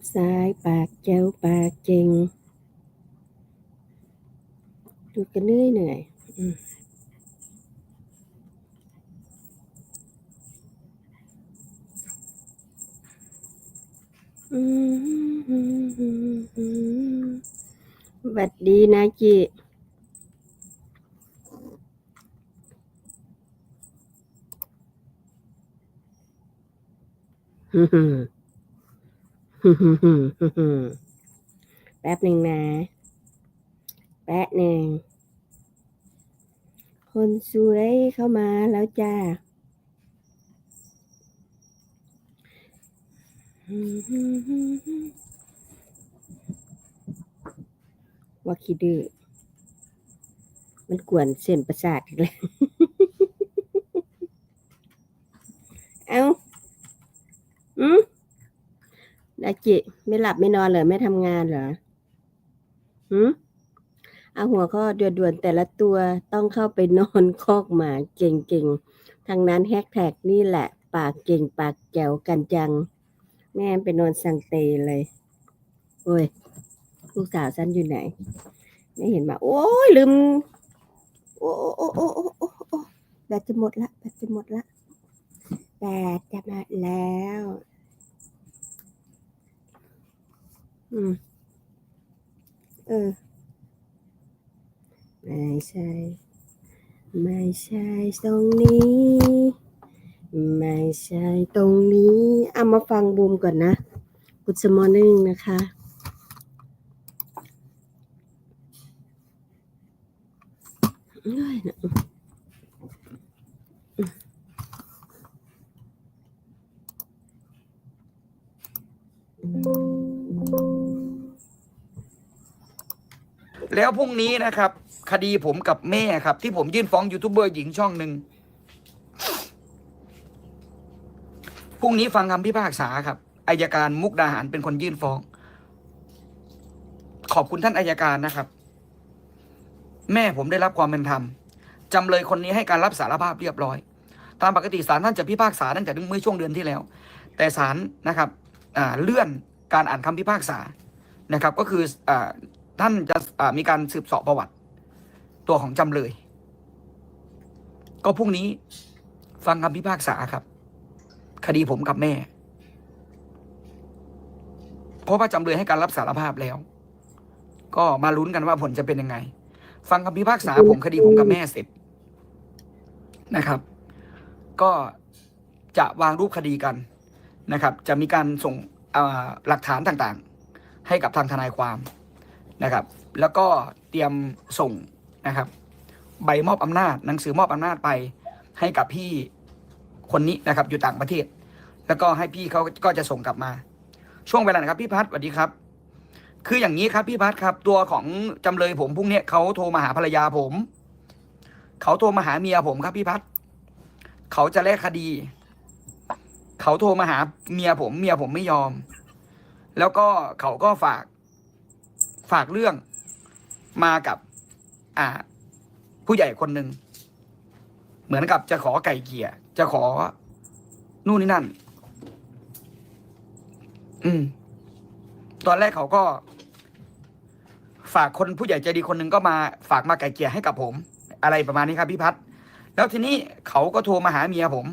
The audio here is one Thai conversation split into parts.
บซ้ายปากแจ้วปากเจงดูกันเหนื่อยเหนื่อยอืมอืมหวัดดีนะจิฮึ่ม แป๊บหนึ่งนะ แป๊บหนึ่ง คนสวยเข้ามาแล้วจ้าว่าคิดดื้อมันกวนเส้นประสาทอีกแล้ว เอาอืม ดาจิ ไม่หลับไม่นอนเหรอไม่ทำงานเหรอหืมเอาหัวข้อด่วนๆแต่ละตัวต้องเข้าไปนอนคอกหมาเก่งๆทางนั้นแฮกแท็กนี่แหละ ปากเก่งปากแจ๋วกันจัง แม่ไปนอนสังเตเลย โอ้ย ลูกสาวฉันอยู่ไหน ไม่เห็นมา โอ้ยลืม โอ้โอ้โอ้โอ้โอ้โอ้แบตจะหมดละแบตจะหมดละแบตจะหมดแล้ว อืม เออ ไม่ใช่ ไม่ใช่ตรงนี้ ไม่ใช่ตรงนี้เอามาฟังบูมก่อนนะ Good morning นะคะเอ้ยนะ แล้วพรุ่งนี้นะครับ คดีผมกับแม่ครับ ที่ผมยื่นฟ้องยูทูบเบอร์หญิงช่องหนึ่งพรุ่งนี้ฟังคำพิพากษาครับอายการมุกดาหารเป็นคนยื่นฟ้อง ขอบคุณท่านอายการนะครับ แม่ผมได้รับความเป็นธรรมจำเลยคนนี้ให้การรับสารภาพเรียบร้อย ตามปกติศาลท่านจะพิพากษาตั้งแต่เมื่อช่วงเดือนที่แล้ว แต่ศาลนะครับเลื่อนการอ่านคำพิพากษานะครับ ก็คืออ ท่านจะมีการสืบสอบประวัติ ตัวของจำเลย ก็พรุ่งนี้ฟังคำพิพากษาครับ คดีผมกับแม่ เพราะว่าจำเลยให้การรับสารภาพแล้ว ก็มาลุ้นกันว่าผลจะเป็นยังไง ฟังคำพิพากษาผมคดีผมกับแม่เสร็จนะครับ ก็จะวางรูปคดีกันนะครับ จะมีการส่งหลักฐานต่างๆ ให้กับทางทนายความ นะครับ แล้วก็เตรียมส่งนะครับ ใบมอบอำนาจหนังสือมอบอำนาจไปให้กับพี่คนนี้นะครับ อยู่ต่างประเทศ แล้วก็ให้พี่เขาก็จะส่งกลับมา ช่วงเวลานะครับพี่พัฒน์สวัสดีครับ คืออย่างนี้ครับพี่พัฒน์ครับ ตัวของจำเลยผมพรุ่งนี้เขาโทรมาหาภรรยาผมเขาโทรมาหาเมียผมครับพี่พัฒน์เขาจะแลกคดี เขาโทรมาหาเมียผม เมียผมไม่ยอม แล้วก็เขาก็ฝาก ฝากเรื่องมากับ อ่า ผู้ใหญ่คนหนึ่งเหมือนกับจะขอไก่เกี่ยจะขอ นู่นนี่นั่น อืม ตอนแรกเขาก็ ฝากคนผู้ใหญ่ใจดีคนหนึ่งก็มา ฝากมาไก่เกี่ยให้กับผม อะไรประมาณนี้ครับพี่พัฒน์แล้วทีนี้เขาก็โทรมาหาเมียผม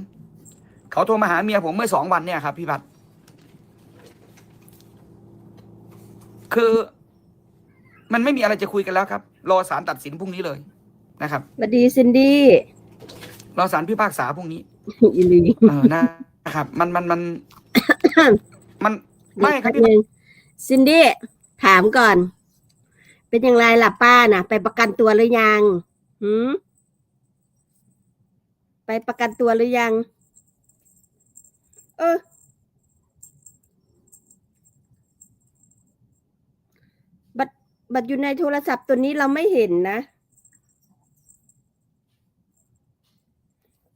เขาโทรมาหาเมียผมเมื่อสองวันเนี่ยครับพี่พัฒน์คือ มันไม่มีอะไรจะคุยกันแล้วครับ รอศาลตัดสินพรุ่งนี้เลยนะครับสวัสดีซินดี้รอศาลพิพากษาพรุ่งนี้อีลีเออนะครับ มันมันมันมันไม่ครับพี่หนึ่งซินดี้ถามก่อน เป็นอย่างไรล่ะป้าน่ะไปประกันตัวหรือยังหืมไปประกันตัวหรือยัง เออ บัตรอยู่ในโทรศัพท์ตัวนี้เราไม่เห็นนะ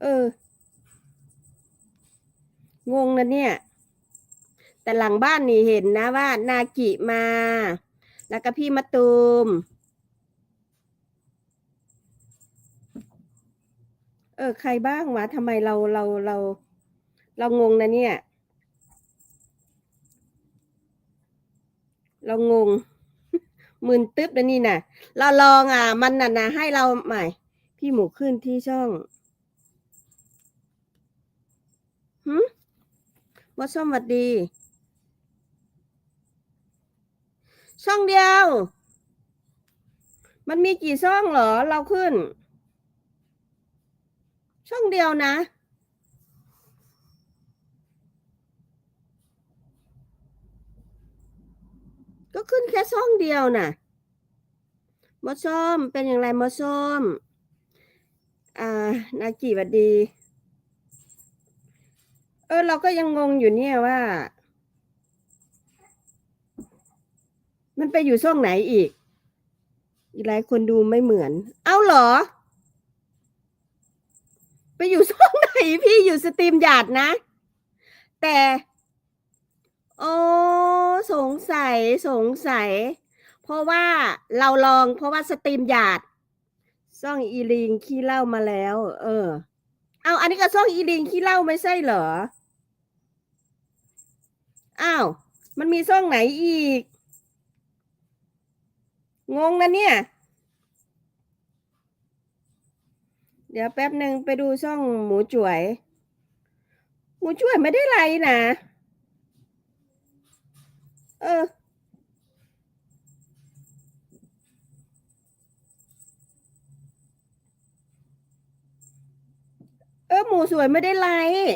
เออ งงนะเนี่ย แต่หลังบ้านนี่เห็นนะว่า นากิมา แล้วก็พี่มะตูม เออ ใครบ้างวะทำไมเราเราเรา เรางงนะเนี่ย เรางง หมึนตึ๊บนะนี่น่ะเราลองอะ มันน่ะนะให้เราใหม่ พี่หมูขึ้นที่ช่องหืมมดส้มวัดดี ช่องเดียว มันมีกี่ช่องเหรอ เราขึ้น ช่องเดียวนะ ก็ขึ้น แค่ช่องเดียวน่ะมดส้มเป็นอย่างไรมดส้ม อ่า นากิหวัดดี เออ เราก็ยังงงอยู่เนี่ยว่า มันไปอยู่ช่องไหนอีก อีกหลายคนดูไม่เหมือน เอาเหรอ ไปอยู่ช่องไหนพี่อยู่สตรีมหยาดนะ แต่ โอ้ สงสัยสงสัย เพราะว่าเราลองเพราะว่าสตรีมหยาดซ่องอีลิงขี้เล่ามาแล้ว เออ เอาอันนี้ก็ซ่องอีลิงขี้เล่าไม่ใช่เหรออ้าวมันมีซ่องไหนอีก งงนะเนี่ย เดี๋ยวแป๊บหนึ่งไปดูช่องหมูจ่วย หมูจ่วยไม่ได้ไรนะ เออ เออหมูสวยไม่ได้ไลค์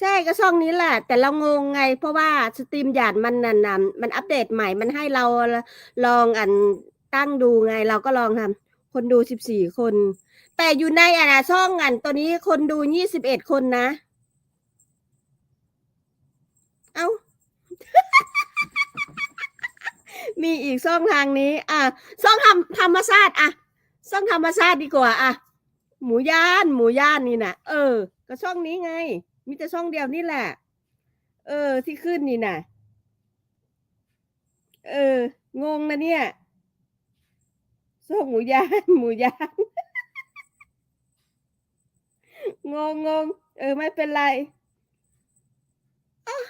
ใช่ก็ช่องนี้แหละ แต่เรางงไง เพราะว่าสตรีมหยาดมันนันนำมันอัปเดตใหม่มันให้เราลองอันตั้งดูไง เราก็ลองทำคนดูสิบสี่คน แต่อยู่ในอะช่องอันตัวนี้คนดูยี่สิบเอ็ดคนนะ เอา้า มีอีกช่องทางนี้ อะช่องทำธรรมชาติอะช่องธรรมชาติดีกว่าอะหมูย่าน หมูย่านนี่นะเออ ก็ช่องนี้ไง มีแต่ช่องเดียวนี่แหละ เออ ที่ขึ้นนี่นะเออ งงนะเนี่ยช่องหมูย่าน หมูย่านงงงงเออ ไม่เป็นไรอ๊ะ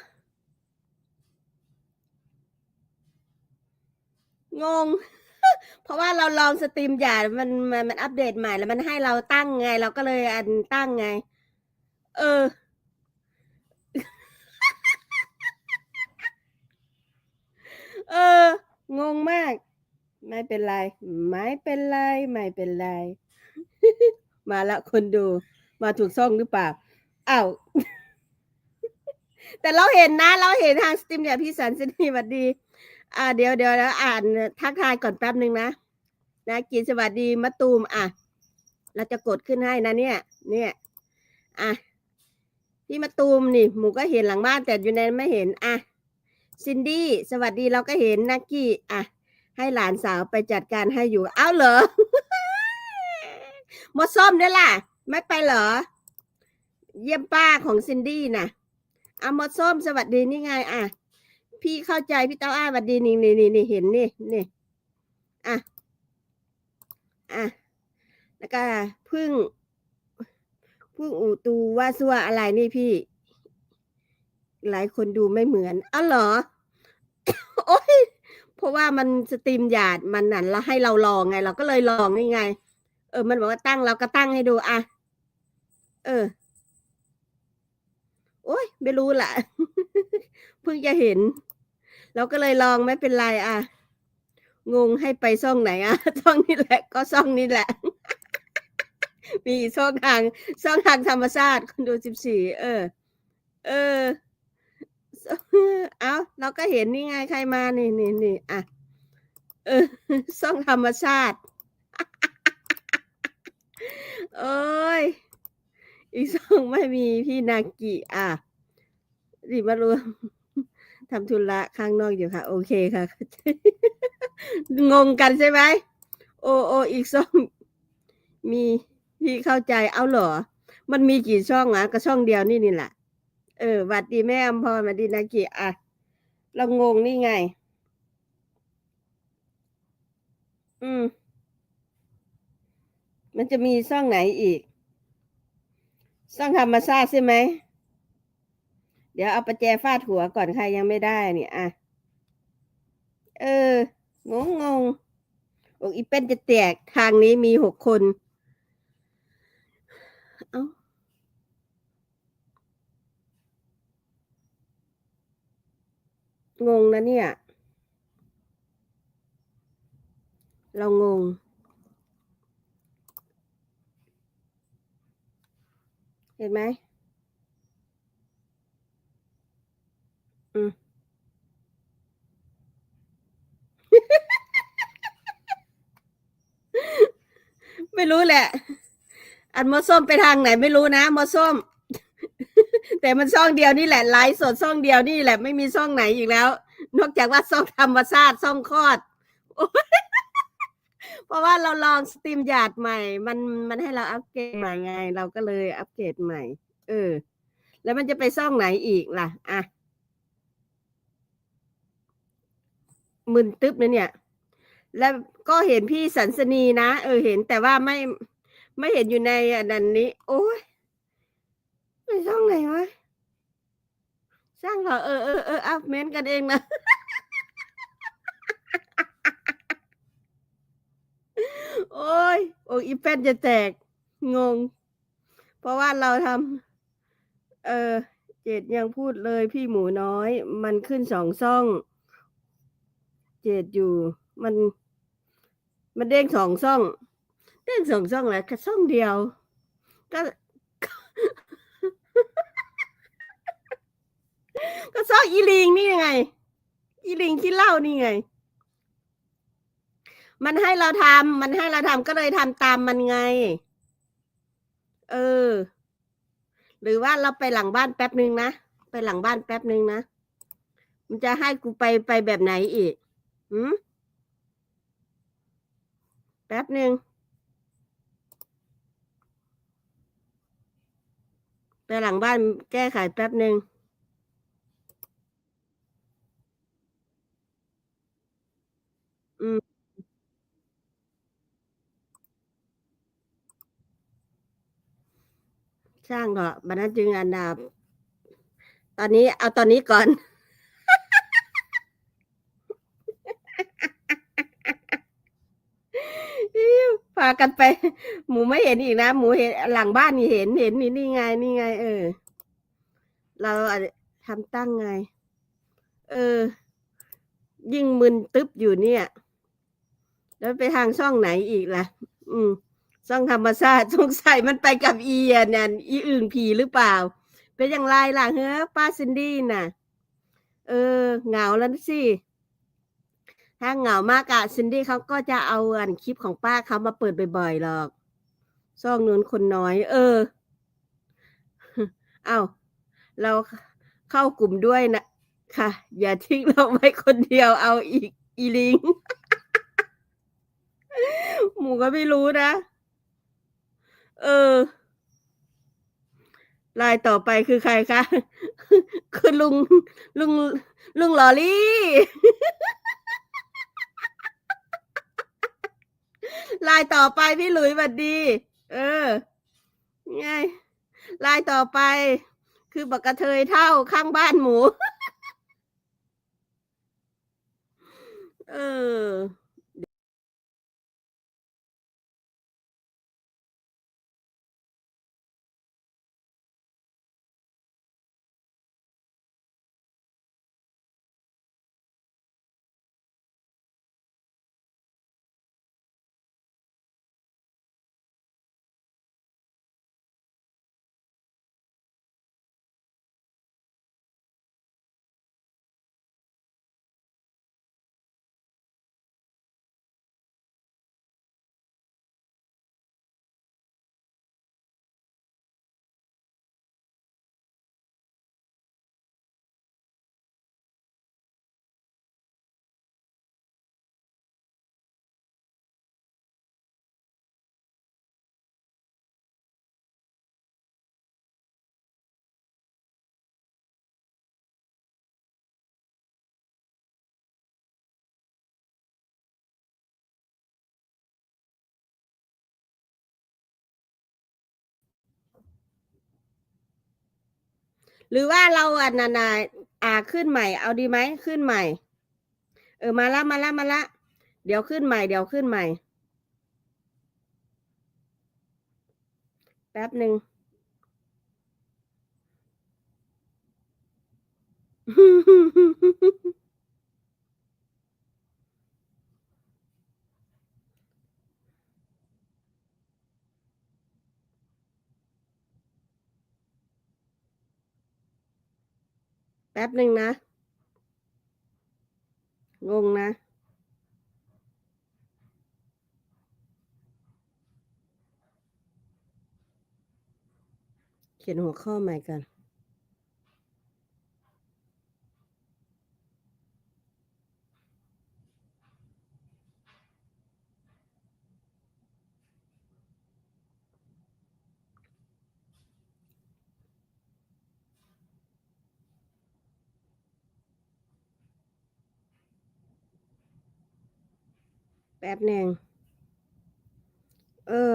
งง เพราะว่าเราลองสตรีมหย่ามันมันมันอัปเดตใหม่แล้วมันให้เราตั้งไง เราก็เลยอันตั้งไง เออ เออ งงมาก ไม่เป็นไร ไม่เป็นไร ไม่เป็นไร มาล้วคนดู มาถูกช่องหรือเปล่าอ้าวแต่เราเห็นนะ เราเห็นทางสตรีมเนี่ยพี่สันสนีสวัสดี อ่าเดี๋ยวเดี๋ยวแล้วอ่านทักทายก่อนแป๊บหนึ่งนะ นะกินสวัสดีมะตูมอะ เราจะกดขึ้นให้นะเนี่ย เนี่ย อะพี่มะตูมนี่หมูก็เห็นหลังบ้านแต่อยู่ในนั้นไม่เห็นอะซินดี้สวัสดีเราก็เห็นนักกี้อะให้หลานสาวไปจัดการให้อยู่ เอ้าเหรอมดส้มด้วยล่ะ ไม่ไปเหรอ เยี่ยมป้าของซินดี้น่ะเอามดส้มสวัสดีนี่ไง อะ พี่เข้าใจพี่เต้าอ้าวัสดีนี่นี่นี่นี่เห็นนี่นี่อะอะแล้วก็พึ่งพึ่งอูตูว่าซัวอะไรนี่พี่ หลายคนดูไม่เหมือนอ้าวเหรอ โอ้ยเพราะว่ามันสตรีมหยาดมันนั่นแล้วให้เราลองไง เราก็เลยลองนี่ไง เออ มันบอกว่าตั้งเราก็ตั้งให้ดูอะเออ โอ้ยไม่รู้ละเพิ่งจะเห็น เราก็เลยลองไม่เป็นไรอะ งงให้ไปช่องไหนอะช่องนี้แหละก็ช่องนี้แหละ มีอีกช่องทางช่องทางธรรมชาติคนดูสิบสี่เออ เออ เอาเราก็เห็นนี่ไงใครมานี่นี่นี่อะเออช่องธรรมชาติโอ้ย อีกสองไม่มีพี่นากิอะรีบมารวม ทำธุระข้างนอกอยู่ค่ะ โอเคค่ะ งงกันใช่ไหมโอโออีกช่อง มีพี่เข้าใจเอาเหรอ มันมีกี่ช่องอะก็ช่องเดียวนี่นี่แหละเออหวัดดีแม่อมพรหวัดดีนากิอะเรางงนี่ไง อืม มันจะมีช่องไหนอีก ช่องธรรมชาติใช่ไหม เดี๋ยวเอาประแจฟาดหัวก่อนใครยังไม่ได้เนี่ยอะเออ งงงงอกอีเป็นจะแตกทางนี้มีหกคน เอ้างงนะเนี่ย เรางง เห็นไหม อืม ไม่รู้แหละ อันมอส้มไปทางไหนไม่รู้นะมอส้ม แต่มันช่องเดียวนี่แหละไลฟ์สดช่องเดียวนี่แหละ ไม่มีช่องไหนอีกแล้ว นอกจากว่าช่องธรรมชาติช่องคลอดเพราะว่าเราลองสตรีมหยาดใหม่ มันมันให้เราอัปเกรดใหม่ไง เราก็เลยอัปเกรดใหม่ เออ แล้วมันจะไปช่องไหนอีกล่ะ อะ มึนตึ๊บนะเนี่ย แล้วก็เห็นพี่สันสนีนะ เออเห็นแต่ว่าไม่ไม่เห็นอยู่ในอันนั้นนี้ โอ้ยไปช่องไหนวะช่างเหรอเออเออเอออัพเมนต์กันเองนะโอ้ยโอ้ยอีแฟนจะแตกงง เพราะว่าเราทำเออ เจดยังพูดเลยพี่หมูน้อย มันขึ้นสองช่อง เจดอยู่ มัน มันเด้งสองช่อง เด้งสองช่องแหละแค่ช่องเดียว ก็ ก็ช่องอีลิงนี่ไง อีลิงที่เล่านี่ไง มันให้เราทำมันให้เราทำก็เลยทำตามมันไง เออ หรือว่าเราไปหลังบ้านแป๊บหนึ่งนะ ไปหลังบ้านแป๊บหนึ่งนะมันจะให้กูไปไปแบบไหนอีก หืมแป๊บหนึ่ง ไปหลังบ้านแก้ไขแป๊บหนึ่งอืมช่างเถอะบรรณจึงอันดับ ตอนนี้เอาตอนนี้ก่อน พากันไป หมูไม่เห็นอีกนะ หมูเห็นหลังบ้านนี่เห็นเห็นนี่นี่ไงนี่ไง เออ เราอาจจะทำตั้งไง เออ ยิ่งมึนตึ๊บอยู่เนี่ย แล้วไปทางช่องไหนอีกล่ะ อืมช่องธรรมชาติสงสัยมันไปกับอีอะเนี่ยอีอื่นผีหรือเปล่า เป็นอย่างไรล่ะเฮ้อป้าซินดี้น่ะ เออเหงาแล้วสิ ถ้าเหงามากอะซินดี้เขาก็จะเอาอันคลิปของป้าเขามาเปิดบ่อยๆหรอกช่องนู้นคนน้อย เออ เอ้า เราเข้ากลุ่มด้วยนะค่ะ อย่าทิ้งเราไว้คนเดียวเอาอีกอีลิง หมูก็ไม่รู้นะ เออลายต่อไปคือใครคะ คือลุงลุงลุงลอรี่ ลายต่อไปพี่หลุยสวัสดี เออไงลายต่อไป คือบักกระเทยเท่าข้างบ้านหมู เออ หรือว่าเราอะนานาอ่าขึ้นใหม่ เอาดีไหมขึ้นใหม่ เออมาละมาละมาละ เดี๋ยวขึ้นใหม่ เดี๋ยวขึ้นใหม่ แป๊บหนึ่ง แป๊บหนึ่งนะ งงนะ เขียนหัวข้อใหม่กัน แป๊บหนึ่งเออ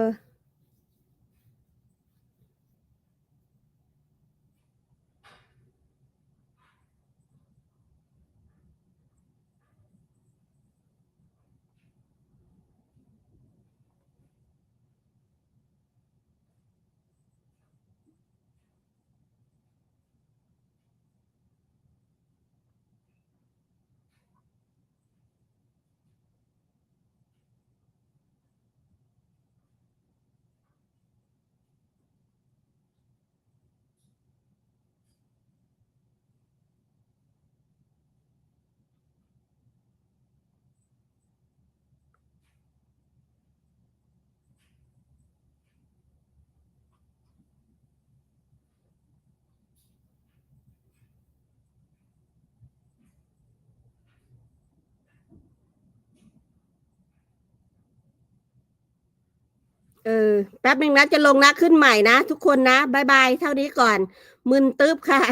เออ แป๊บหนึ่งนะจะลงนะขึ้นใหม่นะ ทุกคนนะบายบาย เท่านี้ก่อน มึนตึ๊บค่ะ